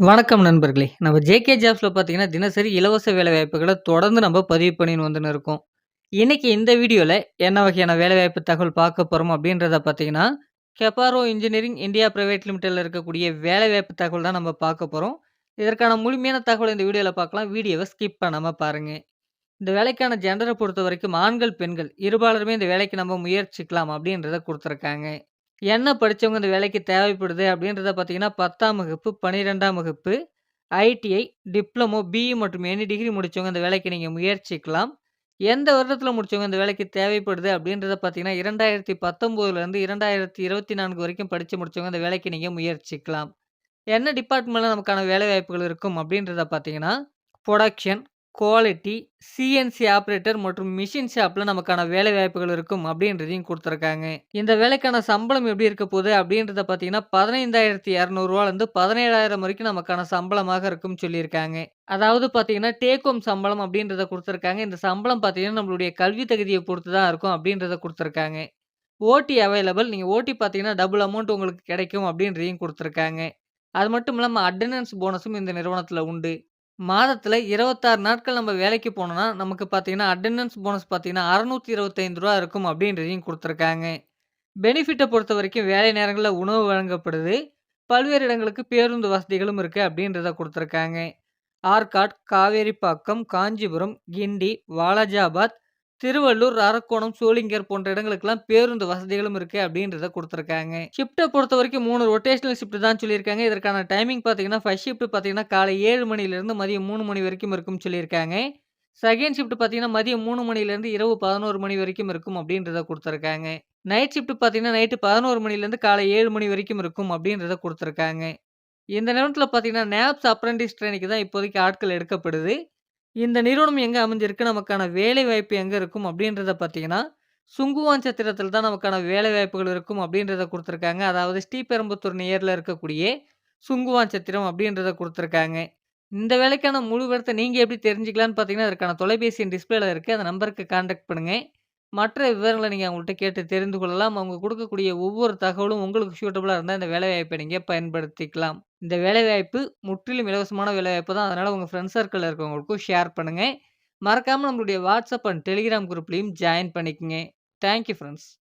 வணக்கம் நண்பர்களே! நம்ம ஜேகே ஜாப்ஸில் பார்த்தீங்கன்னா, தினசரி இலவச வேலைவாய்ப்புகள தொடர்ந்து நம்ம பதிவு பண்ணின்னு வந்துன்னு இருக்கோம். இன்னைக்கு இந்த வீடியோவில் என்ன வகையான வேலைவாய்ப்பு தகவல் பார்க்க போகிறோம் அப்படின்றத பார்த்தீங்கன்னா, கெப்பாரோ இன்ஜினியரிங் இந்தியா பிரைவேட் லிமிடெட்ல இருக்கக்கூடிய வேலைவாய்ப்பு தகவல் தான் நம்ம பார்க்க போகிறோம் இதற்கான முழுமையான தகவல் இந்த வீடியோவில் பார்க்கலாம். வீடியோவை ஸ்கிப் பண்ணாமல் பாருங்கள் இந்த வேலைக்கான ஜென்ர பொறுத்த வரைக்கும் ஆண்கள், பெண்கள் இருபாலருமே இந்த வேலைக்கு நம்ம முயற்சிக்கலாம் அப்படின்றத கொடுத்துருக்காங்க என்ன படித்தவங்க இந்த வேலைக்கு தேவைப்படுது அப்படின்றத பார்த்தீங்கன்னா, 10ஆம் வகுப்பு, 12ஆம் வகுப்பு, ஐடிஐ, டிப்ளமோ, பிஇ மற்றும் எனி டிகிரி முடித்தவங்க இந்த வேலைக்கு நீங்கள் முயற்சிக்கலாம். எந்த வருடத்தில் முடிச்சவங்க இந்த வேலைக்கு தேவைப்படுது அப்படின்றத பார்த்தீங்கன்னா, 2019லருந்து 2024 வரைக்கும் படித்து முடிச்சவங்க இந்த வேலைக்கு நீங்கள் முயற்சிக்கலாம். என்ன டிபார்ட்மெண்ட்டில் நமக்கான வேலைவாய்ப்புகள் இருக்கும் அப்படின்றத பார்த்தீங்கன்னா, புரொடக்ஷன், குவாலிட்டி, சிஎன்சி ஆப்ரேட்டர் மற்றும் மிஷின் ஷாப்பில் நமக்கான வேலைவாய்ப்புகள் இருக்கும் அப்படின்றதையும் கொடுத்துருக்காங்க இந்த வேலைக்கான சம்பளம் எப்படி இருக்க போகுது அப்படின்றத பார்த்தீங்கன்னா, பதினைந்தாயிரத்தி இரநூறுவாலேருந்து பதினேழாயிரம் வரைக்கும் நமக்கான சம்பளமாக இருக்கும்னு சொல்லியிருக்காங்க. அதாவது பார்த்தீங்கன்னா, டேக் ஹோம் சம்பளம் அப்படின்றத கொடுத்துருக்காங்க இந்த சம்பளம் பார்த்தீங்கன்னா, நம்மளுடைய கல்வி தகுதியை பொறுத்து தான் இருக்கும் அப்படின்றத கொடுத்துருக்காங்க ஓடி அவைலபிள். நீங்கள் ஓடி பார்த்தீங்கன்னா, டபுள் அமௌண்ட் உங்களுக்கு கிடைக்கும் அப்படின்றதையும் கொடுத்துருக்காங்க அது மட்டும் இல்லாமல் அட்டண்டன்ஸ் போனஸும் இந்த நிறுவனத்தில் உண்டு. மாதத்தில் இருபத்தாறு நாட்கள் நம்ம வேலைக்கு போனோம்னா, நமக்கு பார்த்தீங்கன்னா, அட்டெண்டன்ஸ் போனஸ் பார்த்தீங்கன்னா, அறநூற்றி இருபத்தைந்து ரூபா இருக்கும் அப்படின்றதையும் கொடுத்துருக்காங்க பெனிஃபிட்டை பொறுத்த வரைக்கும் வேலை நேரங்களில் உணவு வழங்கப்படுது. பல்வேறு இடங்களுக்கு பேருந்து வசதிகளும் இருக்குது அப்படின்றத கொடுத்துருக்காங்க ஆற்காட், காவேரிப்பாக்கம், காஞ்சிபுரம், கிண்டி, வாலாஜாபாத், திருவள்ளூர், அரக்கோணம், சோளிங்கர் போன்ற இடங்களுக்கெல்லாம் பேருந்து வசதிகளும் இருக்கு அப்படின்றத கொடுத்துருக்காங்க ஷிஃப்ட்டை பொறுத்த வரைக்கும் மூணு ரொட்டேஷனல் ஷிஃப்ட் தான் சொல்லியிருக்காங்க. இதற்கான டைமிங் பார்த்தீங்கன்னா, ஃபர்ஸ்ட் ஷிஃப்ட் பார்த்தீங்கன்னா, காலை ஏழு மணிலேருந்து மதியம் மூணு மணி வரைக்கும் இருக்கும்னு சொல்லியிருக்காங்க. செகண்ட் ஷிஃப்ட் பார்த்தீங்கன்னா, மதியம் மூணு மணிலேருந்து இரவு 11 மணி வரைக்கும் இருக்கும் அப்படின்றத கொடுத்துருக்காங்க நைட் ஷிஃப்ட் பார்த்தீங்கன்னா, நைட்டு பதினோரு மணிலேருந்து காலை ஏழு மணி வரைக்கும் இருக்கும் அப்படின்றத கொடுத்துருக்காங்க இந்த நேரத்தில் பார்த்தீங்கன்னா, நேப்ஸ் அப்ரண்டிஸ் ட்ரெயினுக்கு தான் இப்போதைக்கு ஆட்கள் எடுக்கப்படுது. இந்த நிறுவனம் எங்க அமைஞ்சிருக்கு, நமக்கான வேலைவாய்ப்பு எங்க இருக்கும் அப்படின்றத பார்த்தீங்கன்னா, சுங்குவான் சத்திரத்தில தான் நமக்கான வேலைவாய்ப்புகள் இருக்கும் அப்படின்றத கொடுத்துருக்காங்க அதாவது ஸ்ரீபெரும்புத்தூர் நியர்ல இருக்கக்கூடிய சுங்குவான் சத்திரம் அப்படின்றத கொடுத்துருக்காங்க இந்த வேலைக்கான முழு விவரத்த நீங்க எப்படி தெரிஞ்சுக்கலான்னு பார்த்தீங்கன்னா, அதற்கான தொலைபேசி எண் டிஸ்ப்ளேல இருக்கு. அந்த நம்பருக்கு கான்டாக்ட் பண்ணுங்க. மற்ற விவரங்களை நீங்க அவங்கள்ட்ட கேட்டு தெரிந்து கொள்ளலாம். அவங்க குடுக்கக்கூடிய ஒவ்வொரு தகவலும் உங்களுக்கு சூட்டபுளாக இருந்தா இந்த வேலைவாய்ப்பை நீங்க பயன்படுத்திக்கலாம். இந்த வேலைவாய்ப்பு முற்றிலும் இலவசமான வேலைவாய்ப்பு தான். அதனால உங்க ஃப்ரெண்ட்ஸ் சர்க்கிள்ல இருக்கவங்களுக்கும் ஷேர் பண்ணுங்க. மறக்காம நம்மளுடைய வாட்ஸ்அப் அண்ட் டெலிகிராம் குரூப்லயும் ஜாயின் பண்ணிக்கங்க. Thank you friends.